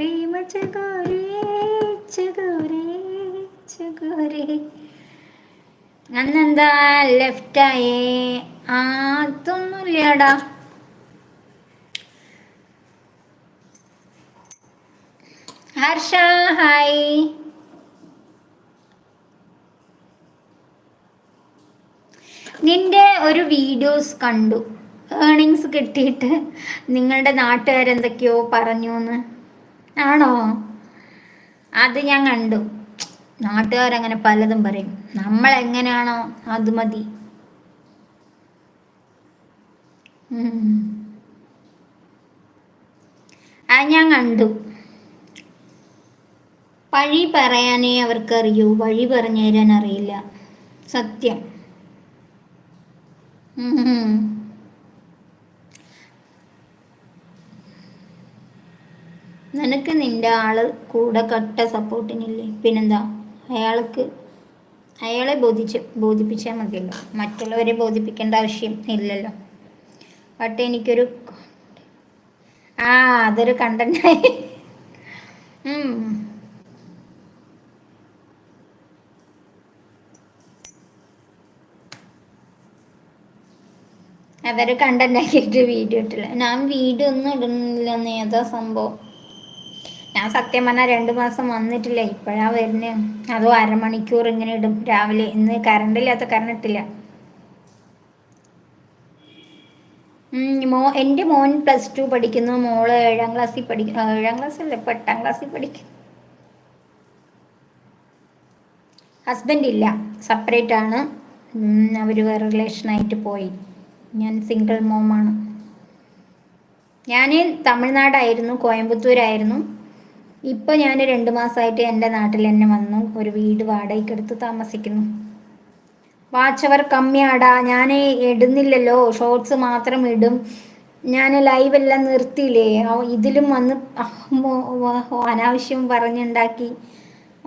പ്രേമ ചകോരേ ചകോരേ ചകോരേ അന്നെന്താ ലെഫ്റ്റായേ? അതൊന്നുമില്ലടാ. Harsh hi. നിന്റെ ഒരു videos കണ്ടു. ഏണിങ്സ് കിട്ടിയിട്ട് നിങ്ങളുടെ നാട്ടുകാരെന്തൊക്കെയോ പറഞ്ഞു എന്ന് ആണോ? അത് ഞാൻ കണ്ടു. നാട്ടുകാരങ്ങനെ പലതും പറയും. നമ്മൾ എങ്ങനെയാണോ അത് മതി. അത് ഞാൻ കണ്ടു. വഴി പറയാനേ അവർക്കറിയൂ. വഴി പറഞ്ഞു തരാൻ അറിയില്ല സത്യം നിനക്ക് നിന്റെ ആൾ കൂടെ കട്ട സപ്പോർട്ടിനില്ലേ? പിന്നെന്താ? അയാൾക്ക് അയാളെ ബോധിച്ച് ബോധിപ്പിച്ചാൽ മതിയല്ലോ. മറ്റുള്ളവരെ ബോധിപ്പിക്കേണ്ട ആവശ്യം ഇല്ലല്ലോ. ബട്ട് എനിക്കൊരു ആ അതൊരു കണ്ടന്റായി അതൊരു കണ്ടന്റ് ആക്കിയിട്ട് വീഡിയോ ഇട്ടില്ല. ഞാൻ വീഡിയോ ഒന്നും ഇടുന്നില്ല ഏതാ സംഭവം. ഞാൻ സത്യം പറഞ്ഞാൽ രണ്ട് മാസം വന്നിട്ടില്ല. ഇപ്പോഴാ വരുന്നത് അതോ അരമണിക്കൂർ ഇങ്ങനെ ഇടും. രാവിലെ ഇന്ന് കറണ്ടില്ലാത്ത കറണ്ട് ഇട്ടില്ല. മോ എന്റെ മോൻ പ്ലസ് ടു പഠിക്കുന്നു. മോൾ ഏഴാം ക്ലാസ്സിൽ പഠിക്കുന്നു ഏഴാം ക്ലാസ്സിൽ ഇപ്പം എട്ടാം ക്ലാസ്സിൽ പഠിക്കുന്നു. ഹസ്ബൻഡ് ഇല്ല. സെപ്പറേറ്റ് ആണ്. അവർ വേറെ റിലേഷനായിട്ട് പോയി. ഞാൻ സിംഗിൾ മോമാണ് ഞാൻ തമിഴ്നാടായിരുന്നു. കോയമ്പത്തൂരായിരുന്നു. ഇപ്പോൾ ഞാൻ രണ്ട് മാസമായിട്ട് എന്റെ നാട്ടിൽ തന്നെ വന്നു. ഒരു വീട് വാടകയ്ക്ക് എടുത്ത് താമസിക്കുന്നു. വാച്ചവർ കമ്മിയാടാ. ഞാൻ ഇടുന്നില്ലല്ലോ. ഷോർട്സ് മാത്രം ഇടും. ഞാൻ ലൈവ് എല്ലാം നിർത്തിയില്ലേ? ഇതിലും വന്ന് അനാവശ്യം പറഞ്ഞുണ്ടാക്കി.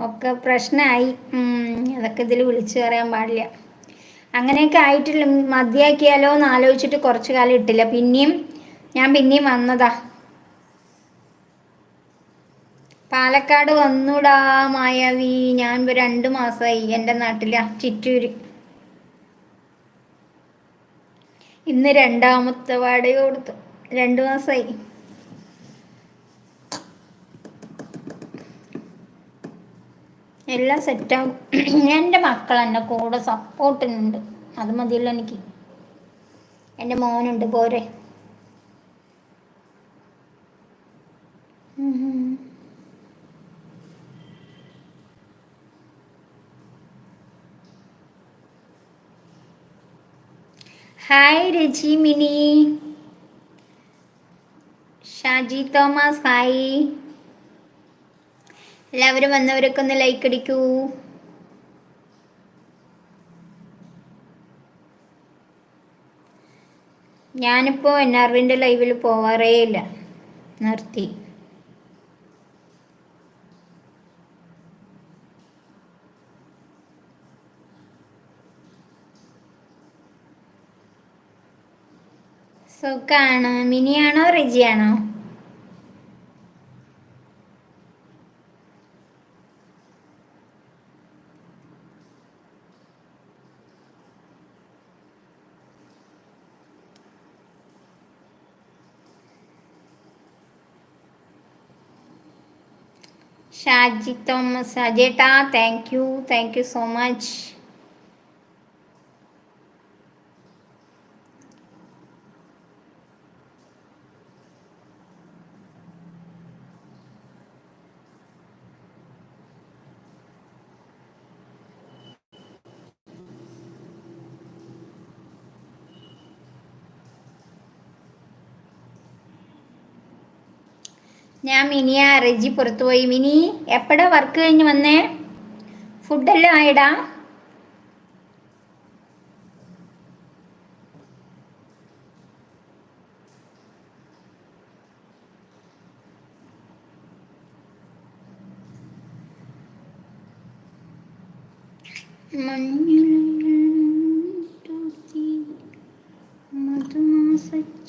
ഒക്കെ പ്രശ്നമായി അതൊക്കെ ഇതിൽ വിളിച്ചു പറയാൻ പാടില്ല. അങ്ങനെയൊക്കെ ആയിട്ടില്ല. മതിയാക്കിയാലോ എന്ന് ആലോചിച്ചിട്ട് കുറച്ചു കാലം ഇട്ടില്ല. പിന്നെയും ഞാൻ പിന്നെയും വന്നതാ. പാലക്കാട് വന്നൂടാ മായാവി. ഞാൻ രണ്ട് മാസമായി എന്റെ നാട്ടിലാ ചിറ്റൂര്. ഇന്ന് രണ്ടാമത്തെ വാടക കൊടുത്തു. രണ്ട് മാസമായി എല്ലാം സെറ്റാകും എന്റെ മക്കൾ എന്നെ കൂടെ സപ്പോർട്ടിനുണ്ട്. അത് മതിയല്ലോ എനിക്ക്. എന്റെ മോനുണ്ട് പോരെ. ഹായ് രജി മിനി ഷാജി തോമസ് ഹായ് എല്ലാവരും വന്നവരൊക്കെ ഒന്ന് ലൈക്ക് അടിക്കൂ. ഞാനിപ്പോൾ എൻ ആർ വിന്റെ ലൈവിൽ പോവാറേ ഇല്ല നിർത്തി. സുഖാണ്. മിനിയാണോ റിജിയാണോ? Shaji Thomas അജേട്ടാ thank you thank you so much ഞാൻ മിനിയാ റെജി പുറത്തു പോയി. മിനി എപ്പോഴാ വർക്ക് കഴിഞ്ഞ് വന്നേ? ഫുഡെല്ലാം ആയിടാ. മഞ്ഞളിൽ മധുമാസചന്ദ്രയം